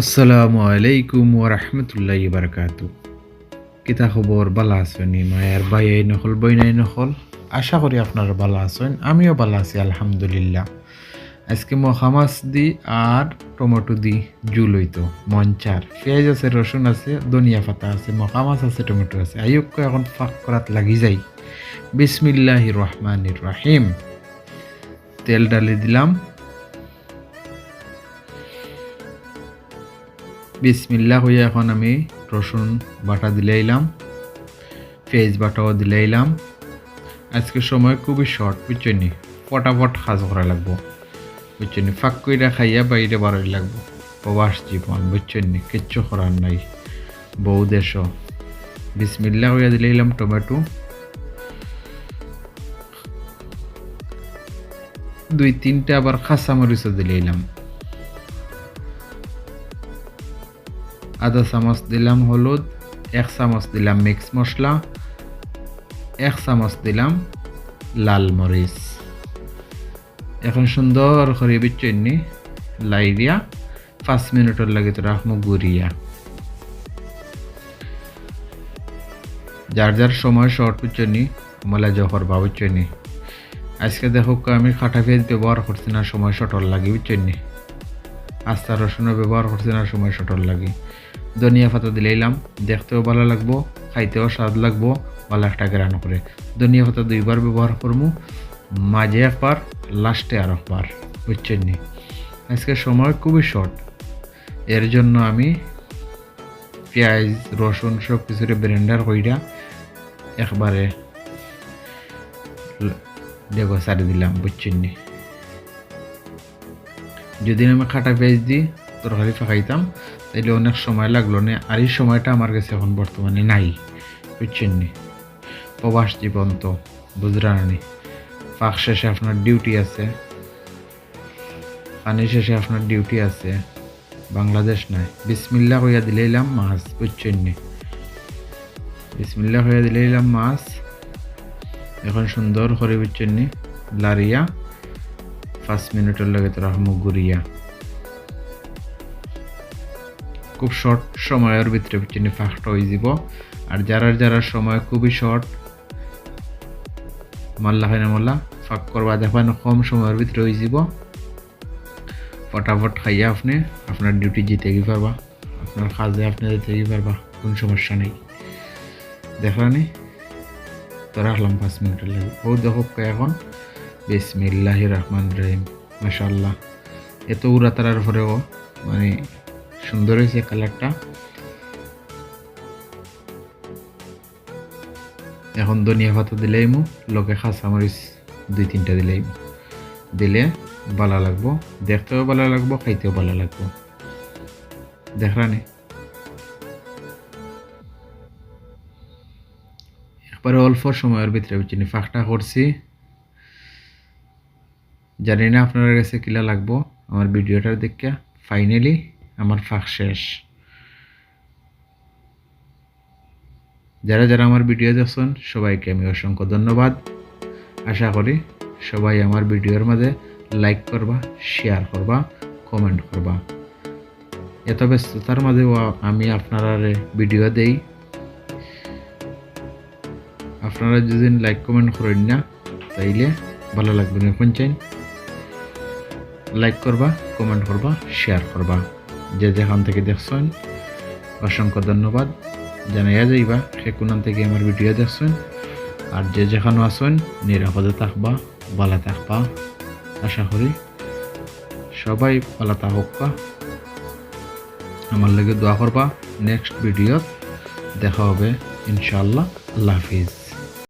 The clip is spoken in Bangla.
আসসালামু আলাইকুম ওরহমতুল্লাহ বারকাত কিতা খবর? বালা আছেন? মায়ের ভাই এই নকল, বইনাই নকল? আশা করি আপনারা ভালো আছেন, আমিও ভালো আছি, আলহামদুলিল্লাহ। আজকে মহা মাছ দি আর টমেটো দি জুল হইতো মঞ্চার পেঁয়াজ আছে, রসুন আছে, ধনিয়া পাতা আছে মহা মাছ আছে, টমেটো আছে। আয়ুক্য এখন ফাঁক করাত লাগি যাই। বিসমিল্লাহ রহমান রাহিম। তেল ডালি দিলাম। বিসমিল্লা হয়ে এখন আমি রসুন বাটা দিলাইলাম পেঁয়াজ বাটাও দিলাইলাম আজকে সময় খুবই শর্ট বুঝছেন ফটাফট সাজ করা লাগবো। বুঝছেন ফাঁক কইরা খাইয়া বাইরে বারোই লাগবো। প্রবাস জীবন বুঝছেন কিচ্ছু করার নাই। বউ দেশ। বিসমিল্লা হইয়া দিলাইলাম টমেটো। দুই তিনটা আবার খাসা মরিচও দিলাইলাম আধা চামচ দিলাম হলুদ, এক চামচ দিলাম মিক্স মশলা এক চামচ দিলাম লাল মরিচ। এখন সুন্দর করে বিচ্ছন্নি লাই দিয়া পাঁচ মিনিটের লাগে তো রাখব গুড়িয়া। যার যার সময় শর্ট বুঝছনি মলা জহর বা বুঝছনি আজকে দেখো আমি খাটা পেঁয়াজ ব্যবহার করছি না, সময় শটর লাগে বুঝছনি আস্তা রসুনও ব্যবহার করছি না, সময় শটর লাগে। ধনিয়া পাতা দিলাইলাম দেখতেও ভালো লাগবো, খাইতেও স্বাদ লাগবো ভালো একটা গ্রান করে। ধনিয়া পাতা দুইবার ব্যবহার করব মাঝে একবার, লাস্টে আর একবার, বুঝছেন নি? আজকে সময় খুবই শর্ট এর জন্য আমি পেঁয়াজ, রসুন সব কিছুরে ব্লেন্ডার কইরা একবারে দেখো সারি দিলাম, বুঝছেন নি? যদি আমি খাটা পেঁয়াজ দিই তরকারি ফাঁকাইতাম তাইলে অনেক সময় লাগল না। আর এই সময়টা আমার কাছে এখন বর্তমানে নাই, বুঝছেন নি? প্রবাস জীবন তো বুঝরানি ফাঁক শেষে আপনার ডিউটি আছে, পানি শেষে আপনার ডিউটি আছে, বাংলাদেশ নাই। বিসমিল্লা হইয়া দিলাইলাম মাছ, বুঝছেন নি? বিসমিল্লা হইয়া দিলাইলাম মাছ। এখন সুন্দর করে বুঝছেন নি? লারিয়া, পাঁচ মিনিটের লগে তোরা মুখ ঘুরিয়া। খুব শর্ট সময়ের ভিতরে চিনি ফাঁকটা হয়ে যাব। আর যারা যারা সময় খুবই শর্ট মাল্লা হয় না মাল্লা, ফাঁক করবা দেখবেন কম সময়ের ভিতরে হয়ে যাব। ফটাফট খাইয়া আপনি আপনার ডিউটি যেতে গিয়ে পারবা? আপনার কাজে আপনি যেতে গিয়ে পারবা? কোনো সমস্যা নেই। দেখলানি তো রাখলাম পাঁচ মিনিটের লাগে ও দেখো এখন? বিসমিল্লাহ রহমান রহিম। মাসাল্লাহ এত উড়া তারার পরেও মানে সুন্দর হয়েছে কালারটা। এখন ধনিয়া পাতা দিলেইমু লগে খাসা মরিচ দুই তিনটা দিলেইমু দিলে ভালো লাগবো, দেখতেও ভালো লাগবো, খাইতেও ভালো লাগবো। দেখরানি একবারে অল্প সময়ের ভিতরে চিনি ফাঁকটা করছি। জানি না আপনার কাছে কিলা লাগবো, আমার ভিডিওটার দেখে ফাইনালি আমার ফাঁক শেষ। যারা যারা আমার ভিডিও দেখছেন, সবাইকে আমি অসংখ্য ধন্যবাদ। আশা করি সবাই আমার ভিডিওর মাঝে লাইক করবা শেয়ার করবা কমেন্ট করবা। এত ব্যস্ততার মাঝেও আমি আপনারা ভিডিও দেই। আপনারা যদি লাইক কমেন্ট করেন না, তাইলে ভালো লাগবে না চাই লাইক করবা কমেন্ট করবা শেয়ার করবা। যে যেখান থেকে দেখছেন, অসংখ্য ধন্যবাদ। জানাইয়া যাইবা সে কোনান থেকে আমার ভিডিও দেখছেন। আর যে যেখানে আছেন, নিরাপদে থাকবা, ভালো থাকবা। আশা করি সবাই ভালো থাকা আমার লাগে দোয়া করবা। নেক্সট ভিডিও দেখা হবে ইনশাল্লাহ আল্লাহ হাফিজ।